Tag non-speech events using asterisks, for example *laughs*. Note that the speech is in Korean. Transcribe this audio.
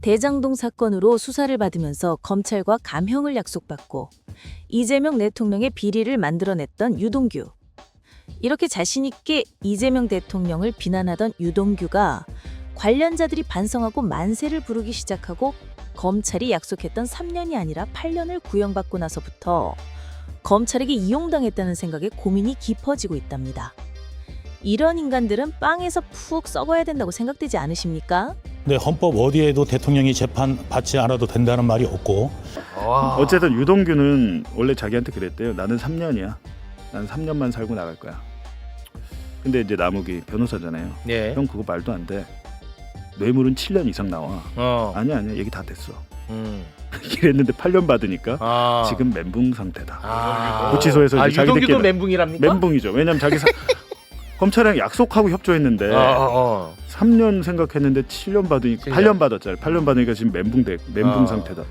대장동 사건으로 수사를 받으면서 검찰과 감형을 약속받고 이재명 대통령의 비리를 만들어냈던 유동규. 이렇게 자신 있게 이재명 대통령을 비난하던 유동규가 관련자들이 반성하고 만세를 부르기 시작하고 검찰이 약속했던 3년이 아니라 8년을 구형받고 나서부터 검찰에게 이용당했다는 생각에 고민이 깊어지고 있답니다. 이런 인간들은 빵에서 푹 썩어야 된다고 생각되지 않으십니까? 근데 헌법 어디에도 대통령이 재판 받지 않아도 된다는 말이 없고 와. 어쨌든 유동규는 원래 자기한테 그랬대요. 나는 3년이야. 나는 3년만 살고 나갈 거야. 근데 이제 남욱이 변호사잖아요. 네. 형 그거 말도 안 돼. 뇌물은 7년 이상 나와. 어. 아니야 아니야 얘기 다 됐어. 음. *laughs* 이랬는데 8년 받으니까 아. 지금 멘붕 상태다. 아. 구치소에서 아, 이제 유동규도 자기들끼리- 멘붕이랍니까? 멘붕이죠. 왜냐면 자기 사... *laughs* 검찰이랑 약속하고 협조했는데 어, 어, 어. 3년 생각했는데 7년 받으니까 칠 년. 8년 받았잖아요. 8년 받으니까 지금 멘붕 돼 멘붕 어. 상태다.